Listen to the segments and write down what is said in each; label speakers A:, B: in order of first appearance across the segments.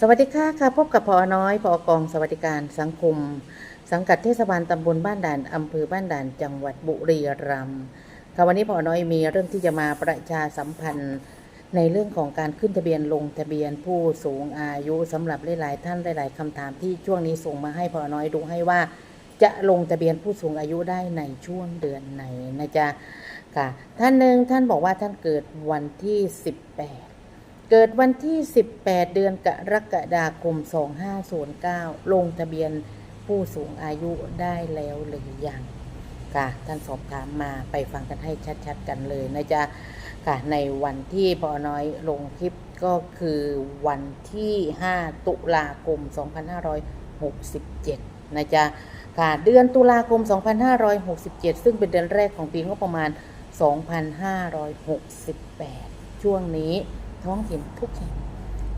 A: สวัสดีค่ะค่ะพบกับพอน้อยพอกองสวัสดิการสังคม สังกัดเทศบาลตำบลบ้านด่านอำเภอบ้านด่านจังหวัดบุรีรัมย์ค่ะวันนี้พอน้อยมีเรื่องที่จะมาประชาสัมพันธ์ในเรื่องของการขึ้นทะเบียนลงทะเบียนผู้สูงอายุสำหรับหลายๆท่านหลายๆคำถามที่ช่วงนี้ส่งมาให้พอน้อยดูให้ว่า จะลงทะเบียนผู้สูงอายุได้ในช่วงเดือนไหนนะจ๊ะค่ะท่านหนึ่งท่านบอกว่าท่านเกิดวันที่ 18 เกิดวันที่ 18 เดือนกรกฎาคม 2509 ลงทะเบียนผู้สูงอายุได้แล้วหรือยังค่ะท่านสอบถามมาไปฟังกันให้ชัดๆกันเลยนะจ๊ะค่ะในวันที่พอน้อยลงคลิปก็คือวันที่ 5 ตุลาคม 2567 นะจ๊ะค่ะเดือนตุลาคม 2567 ซึ่งเป็นเดือนแรกของปีงบประมาณ 2568 ช่วงนี้ ท้องถิ่นทุกแห่ง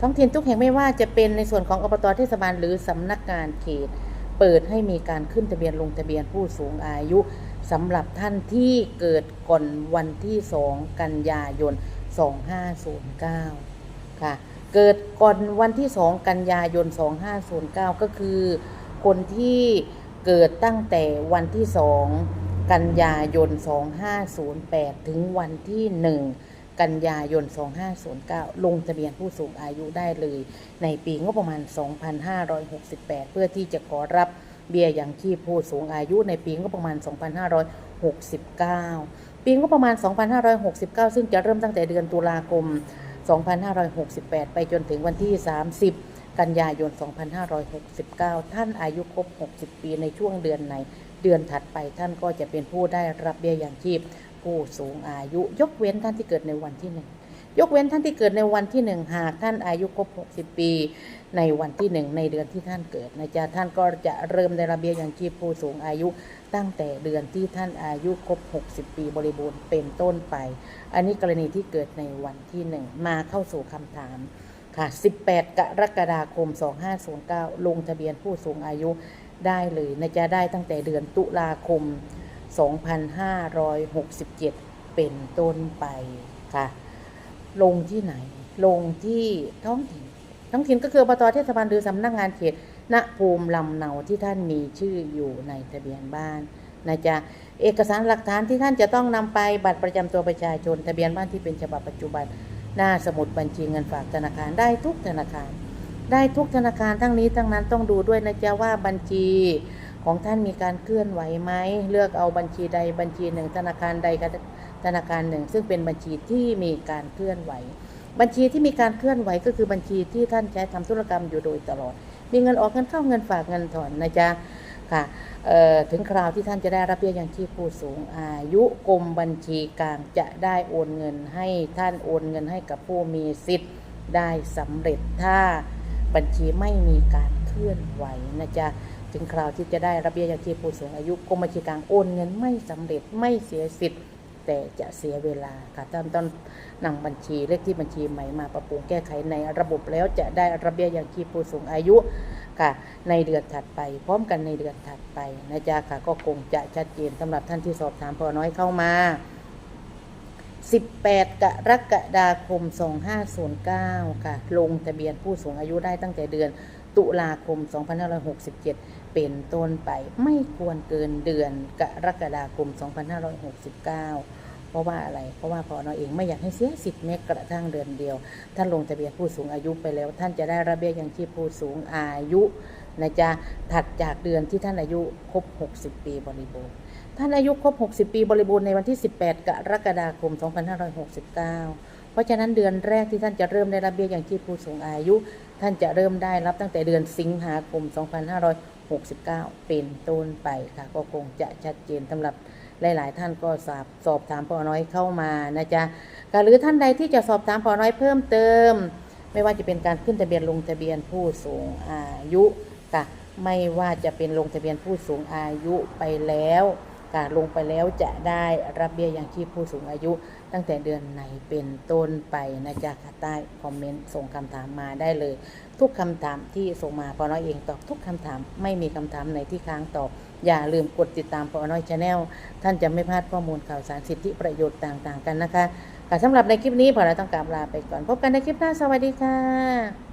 A: ท้องถิ่นทุกแห่งไม่ว่าจะเป็นในส่วนของอบตเทศบาลหรือสำนักงานเขต เปิดให้มีการขึ้นทะเบียนลงทะเบียนผู้สูงอายุสำหรับท่านที่เกิดก่อนวันที่ 2 กันยายน 2509 ค่ะ เกิดก่อนวันที่ 2 กันยายน 2509 ก็คือคนที่เกิดตั้งแต่วันที่ 2 กันยายน 2508 ถึงวันที่ 1 กันยายน 2509 ลงทะเบียนผู้สูงอายุได้เลย ในปีงบประมาณ 2568 เพื่อที่จะขอรับเบี้ยยังชีพผู้สูงอายุในปีงบประมาณ 2569 ปีงบประมาณ 2569 ซึ่งจะเริ่มตั้งแต่เดือนตุลาคม 2568 ไปจนถึงวันที่ 30 กันยายน 2569 ท่านอายุครบ 60 ปีในช่วงเดือนไหน เดือนถัดไปท่านก็จะเป็นผู้ได้รับเบี้ยยังชีพ ผู้สูงอายุ ยกเว้นท่านที่เกิดในวันที่หนึ่งยกเว้นท่านที่เกิดในวันที่หนึ่งหากท่านอายุครบ60 ปี ในวันที่หนึ่งในเดือนที่ท่านเกิดนะจ๊ะท่านก็จะเริ่มได้รับเบี้ยยังชีพผู้สูงอายุ ตั้งแต่เดือนที่ท่านอายุครบ 60 ปีบริบูรณ์เป็นต้นไป อันนี้กรณีที่เกิดในวันที่หนึ่งมาเข้าสู่คำถามค่ะ 18 กรกฎาคม 2509 ลงทะเบียนผู้สูงอายุได้เลยนะจะได้ตั้งแต่เดือนตุลาคม 2567 เป็นต้นไปค่ะ ลงที่ไหน ลงที่ท้องถิ่น ท้องถิ่นก็คืออบตเทศบาลหรือสำนักงานเขตณภูมิลำเนาที่ท่านมีชื่ออยู่ในทะเบียนบ้านนะจ๊ะเอกสารหลักฐานที่ท่านจะต้องนำไปบัตรประจำตัวประชาชน ทะเบียนบ้านที่เป็นฉบับปัจจุบัน หน้าสมุดบัญชีเงินฝากธนาคารได้ทุกธนาคาร ได้ทุกธนาคารทั้งนี้ทั้งนั้นต้องดูด้วยนะจ๊ะว่าบัญชี ของท่านมีการเคลื่อนไหวไหมเลือกเอาบัญชีใดบัญชีหนึ่ง ธนาคารใดธนาคารหนึ่ง ซึ่งเป็นบัญชีที่มีการเคลื่อนไหว บัญชีที่มีการเคลื่อนไหวก็คือบัญชีที่ท่านใช้ทำธุรกรรมอยู่โดยตลอด มีเงินออกเงินเข้าเงินฝากเงินถอนนะจ๊ะค่ะถึงคราวที่ท่านจะได้รับเบี้ยยังชีพผู้สูงอายุกรมบัญชีกลางจะได้โอนเงินให้ท่านโอนเงินให้กับผู้มีสิทธิ์ได้สำเร็จถ้าบัญชีไม่มีการ เคลื่อนไหวนะจ๊ะถึงคราวที่จะได้รับเบี้ยยังชีพผู้สูงอายุกรมบัญชีกลางโอนเงินไม่สำเร็จไม่เสียสิทธิ์ แต่จะเสียเวลาค่ะท่านต้องนำบัญชีเลขที่บัญชีใหม่มาปรับปรุงแก้ไขในระบบแล้วจะได้รับเบี้ยยังชีพผู้สูงอายุค่ะในเดือนถัดไป พร้อมกันในเดือนถัดไปนะจ๊ะค่ะก็คงจะชัดเจนสำหรับท่านที่สอบถามพอน้อยเข้ามา18 กรกฎาคม 2509 ค่ะ ลงทะเบียนผู้สูงอายุได้ตั้งแต่เดือน ตุลาคม 2567 เป็นต้นไปไม่ควรเกินเดือนกรกฎาคม 2569 เพราะว่าอะไร เพราะว่าพอนอเองไม่อยากให้เสียสิทธิ์แม้กระทั่งเดือนเดียว ท่านลงทะเบียนผู้สูงอายุไปแล้ว ท่านจะได้ระเบี้ยยังชีพผู้สูงอายุนะจ๊ะถัดจากเดือนที่ท่านอายุครบ 60 ปีบริบูรณ์ ท่านอายุครบ 60 ปีบริบูรณ์ในวันที่ 18 กรกฎาคม 2569 เพราะฉะนั้นเดือนแรกที่ท่านจะเริ่มได้รับเบี้ยยังชีพผู้สูงอายุ ท่านจะเริ่มได้รับตั้งแต่เดือนสิงหาคม 2569 เป็นต้นไปค่ะ ก็คงจะชัดเจนสำหรับหลาย ๆ ท่านก็สอบสอบถามพอน้อยเข้ามานะจ๊ะหรือท่านใดที่จะสอบถามพอน้อยเพิ่มเติม ไม่ว่าจะเป็นการขึ้นทะเบียนลงทะเบียนผู้สูงอายุค่ะไม่ว่าจะเป็นลงทะเบียนผู้สูงอายุไปแล้วการลงไปแล้วจะได้รับเบี้ยยังชีพผู้สูงอายุ ตั้งแต่เดือนไหนเป็นต้นไปนะจ๊ะค่ะใต้คอมเมนต์ส่งคำถามมาได้เลย ทุกคำถามที่ส่งมาพอน้อยเองตอบทุกคำถามไม่มีคำถามไหนที่ค้างตอบ อย่าลืมกดติดตามพอน้อยชาแนลท่านจะไม่พลาดข้อมูลข่าวสารสิทธิประโยชน์ต่างๆ กันนะคะค่ะสำหรับในคลิปนี้พอเราต้องกราบลาไปก่อน พบกันในคลิปหน้าสวัสดีค่ะ